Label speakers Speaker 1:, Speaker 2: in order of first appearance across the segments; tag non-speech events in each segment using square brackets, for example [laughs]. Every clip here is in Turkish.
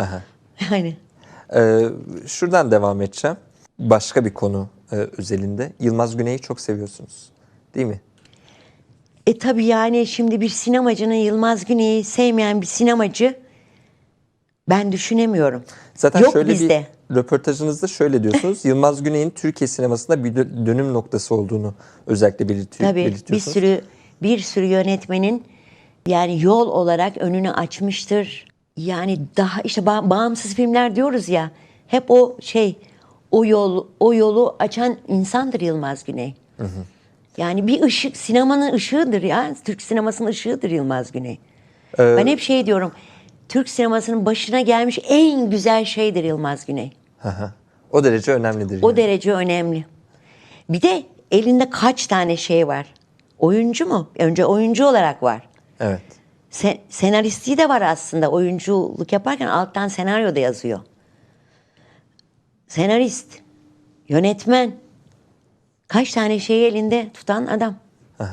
Speaker 1: Aha. [laughs]
Speaker 2: Yani
Speaker 1: Ee, şuradan devam edeceğim. Başka bir konu e, özelinde. Yılmaz Güney'i çok seviyorsunuz. Değil mi?
Speaker 2: e tabii yani şimdi bir sinemacının Yılmaz Güney'i sevmeyen bir sinemacı ben düşünemiyorum.
Speaker 1: Zaten
Speaker 2: Yok
Speaker 1: şöyle
Speaker 2: bizde.
Speaker 1: bir röportajınızda şöyle diyorsunuz. [laughs] Yılmaz Güney'in Türkiye sinemasında bir dö- dönüm noktası olduğunu özellikle belirtiyor,
Speaker 2: Tabii bir
Speaker 1: belirtiyorsunuz.
Speaker 2: sürü bir sürü yönetmenin yani yol olarak önünü açmıştır. Yani daha işte ba- bağımsız filmler diyoruz ya. Hep o şey o yol o yolu açan insandır Yılmaz Güney. Yani bir ışık sinemanın ışığıdır ya. Türk sinemasının ışığıdır Yılmaz Güney. ben hep şey diyorum. Türk sinemasının başına gelmiş en güzel şeydir Yılmaz Güney.
Speaker 1: Hı hı. o derece önemlidir.
Speaker 2: O
Speaker 1: yani.
Speaker 2: derece önemli. Bir de elinde kaç tane şey var? Oyuncu mu? Önce oyuncu olarak var.
Speaker 1: Evet.
Speaker 2: Sen, senaristi de var aslında. Oyunculuk yaparken alttan senaryo da yazıyor. Senarist, yönetmen. Kaç tane şeyi elinde tutan adam.
Speaker 1: Ee,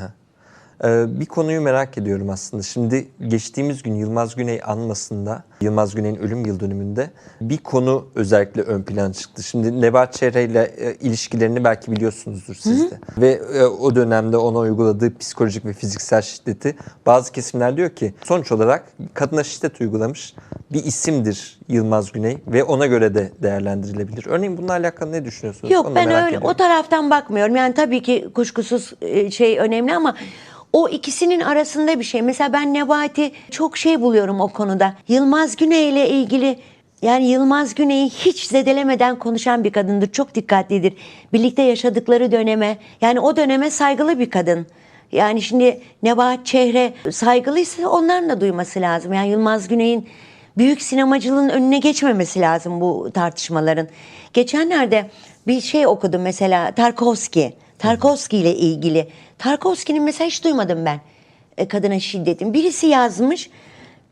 Speaker 1: bir konuyu merak ediyorum aslında. Şimdi geçtiğimiz gün Yılmaz Güney anmasında, Yılmaz Güney'in ölüm yıl dönümünde bir konu özellikle ön plana çıktı. Şimdi Nebahat Çehre ile e, ilişkilerini belki biliyorsunuzdur siz de. Ve e, o dönemde ona uyguladığı psikolojik ve fiziksel şiddeti bazı kesimler diyor ki sonuç olarak kadına şiddet uygulamış bir isimdir Yılmaz Güney ve ona göre de değerlendirilebilir. Örneğin bununla alakalı ne düşünüyorsunuz?
Speaker 2: Yok
Speaker 1: Onu
Speaker 2: ben öyle
Speaker 1: ediyorum.
Speaker 2: o taraftan bakmıyorum. Yani tabii ki kuşkusuz e, şey önemli ama o ikisinin arasında bir şey. Mesela ben Nebati çok şey buluyorum o konuda. Yılmaz Güney ile ilgili yani Yılmaz Güney'i hiç zedelemeden konuşan bir kadındır. Çok dikkatlidir. Birlikte yaşadıkları döneme yani o döneme saygılı bir kadın. Yani şimdi Nebahat Çehre saygılıysa onların da duyması lazım. Yani Yılmaz Güney'in büyük sinemacılığın önüne geçmemesi lazım bu tartışmaların. Geçenlerde bir şey okudum mesela Tarkovski. Tarkovski ile ilgili. Tarkovski'nin mesela hiç duymadım ben e, kadına şiddetin. Birisi yazmış.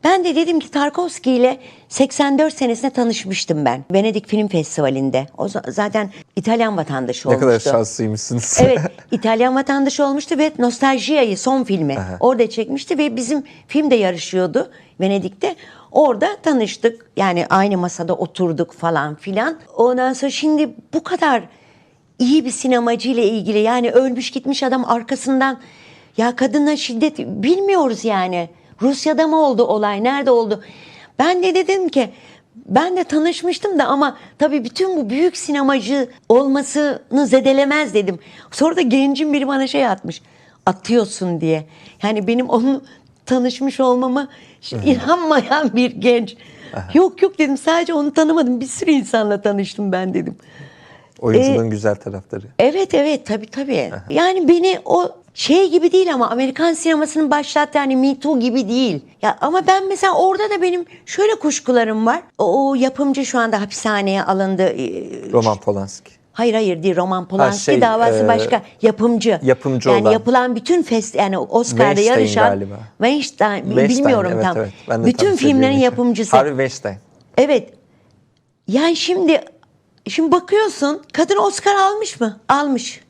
Speaker 2: Ben de dedim ki Tarkovski ile 84 senesinde tanışmıştım ben. Venedik Film Festivali'nde. O za- zaten İtalyan vatandaşı
Speaker 1: Ne
Speaker 2: olmuştu.
Speaker 1: kadar şanslıymışsınız.
Speaker 2: Evet, [laughs] İtalyan vatandaşı olmuştu ve Nostaljia'yı son filmi orada çekmişti ve bizim film de yarışıyordu Venedik'te. Orada tanıştık. Yani aynı masada oturduk falan filan. Ondan sonra şimdi bu kadar iyi bir sinemacı ile ilgili yani ölmüş gitmiş adam arkasından ya kadına şiddet bilmiyoruz yani. Rusya'da mı oldu olay? Nerede oldu? Ben de dedim ki ben de tanışmıştım da ama tabii bütün bu büyük sinemacı olmasını zedelemez dedim. Sonra da gencin biri bana şey atmış. Atıyorsun diye. Yani benim onu tanışmış olmama inanmayan bir genç. Yok yok dedim sadece onu tanımadım. Bir sürü insanla tanıştım ben dedim.
Speaker 1: Oyunculuğun güzel tarafları.
Speaker 2: Evet evet tabii tabii. Yani beni o şey gibi değil ama Amerikan sinemasının başlattığı hani Me Too gibi değil. Ya ama ben mesela orada da benim şöyle kuşkularım var. O, o yapımcı şu anda hapishaneye alındı. Ee,
Speaker 1: Roman Polanski.
Speaker 2: Hayır hayır değil Roman Polanski
Speaker 1: şey,
Speaker 2: davası
Speaker 1: e,
Speaker 2: başka. Yapımcı.
Speaker 1: yapımcı
Speaker 2: yani
Speaker 1: olan.
Speaker 2: yapılan bütün fest yani Oscar'da
Speaker 1: Weinstein
Speaker 2: yarışan
Speaker 1: galiba.
Speaker 2: Weinstein,
Speaker 1: Weinstein,
Speaker 2: bilmiyorum
Speaker 1: evet,
Speaker 2: tam.
Speaker 1: evet. Ben de
Speaker 2: bütün
Speaker 1: tam
Speaker 2: filmlerin yapımcısı.
Speaker 1: Harvey Weinstein.
Speaker 2: Evet. Yani şimdi şimdi bakıyorsun kadın Oscar almış mı? Almış.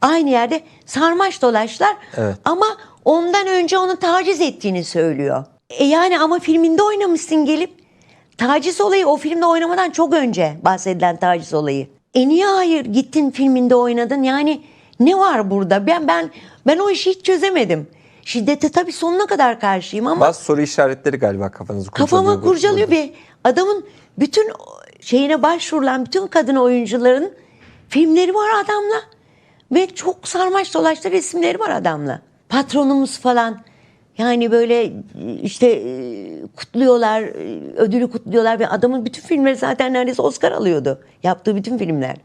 Speaker 2: Aynı yerde sarmaş dolaşlar
Speaker 1: Evet.
Speaker 2: ama ondan önce onu taciz ettiğini söylüyor. E yani ama filminde oynamışsın gelip taciz olayı o filmde oynamadan çok önce bahsedilen taciz olayı. E niye hayır gittin filminde oynadın? Yani ne var burada? Ben ben ben o işi hiç çözemedim. Şiddete tabii sonuna kadar karşıyım ama
Speaker 1: Bazı soru işaretleri galiba kafanızı kurcalıyor.
Speaker 2: Kafama kurcalıyor bir adamın bütün şeyine başvurulan bütün kadın oyuncuların filmleri var adamla ve çok sarmaş dolaştı resimleri var adamla. Patronumuz falan yani böyle işte e, kutluyorlar, e, ödülü kutluyorlar ve adamın bütün filmleri zaten neredeyse Oscar alıyordu. Yaptığı bütün filmler.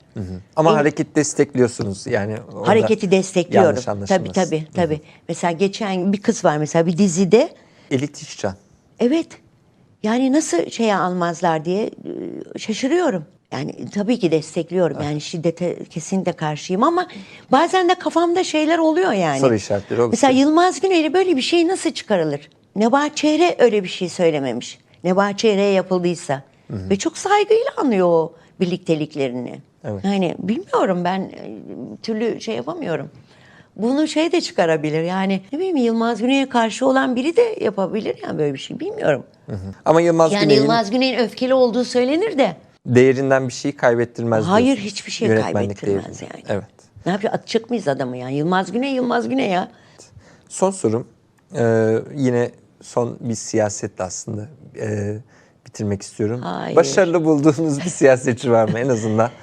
Speaker 1: Ama hareket destekliyorsunuz yani.
Speaker 2: Hareketi destekliyorum.
Speaker 1: yanlış
Speaker 2: Tabii tabii tabii. Mesela geçen bir kız var mesela bir dizide
Speaker 1: Elit İşcan.
Speaker 2: Evet. Yani nasıl şeye almazlar diye şaşırıyorum. Yani tabii ki destekliyorum. Yani şiddete kesinlikle karşıyım ama bazen de kafamda şeyler oluyor yani.
Speaker 1: Soru işaretleri oluşuyor.
Speaker 2: Mesela Yılmaz Güney'le böyle bir şey nasıl çıkarılır? Nebahat Çehre öyle bir şey söylememiş. Nebahat Çehre'ye yapıldıysa. Ve çok saygıyla anlıyor o birlikteliklerini.
Speaker 1: Evet.
Speaker 2: Yani bilmiyorum ben e, türlü şey yapamıyorum. Bunu şey de çıkarabilir. Yani ne bileyim Yılmaz Güney'e karşı olan biri de yapabilir yani böyle bir şey bilmiyorum.
Speaker 1: Ama Yılmaz
Speaker 2: Yani
Speaker 1: Güney'in
Speaker 2: Yılmaz Güney'in öfkeli olduğu söylenir de
Speaker 1: değerinden bir şeyi kaybettirmez
Speaker 2: hayır
Speaker 1: diyorsun.
Speaker 2: hiçbir şey
Speaker 1: Yönetmenlik
Speaker 2: kaybettirmez
Speaker 1: değerini.
Speaker 2: yani.
Speaker 1: Evet.
Speaker 2: Ne yapıyor? Atacak mıyız adamı yani? Yılmaz Güney, Yılmaz Güney ya.
Speaker 1: Son sorum Ee, yine son bir siyasetle aslında ee, bitirmek istiyorum.
Speaker 2: Hayır.
Speaker 1: Başarılı bulduğunuz bir siyasetçi var mı en azından? [laughs]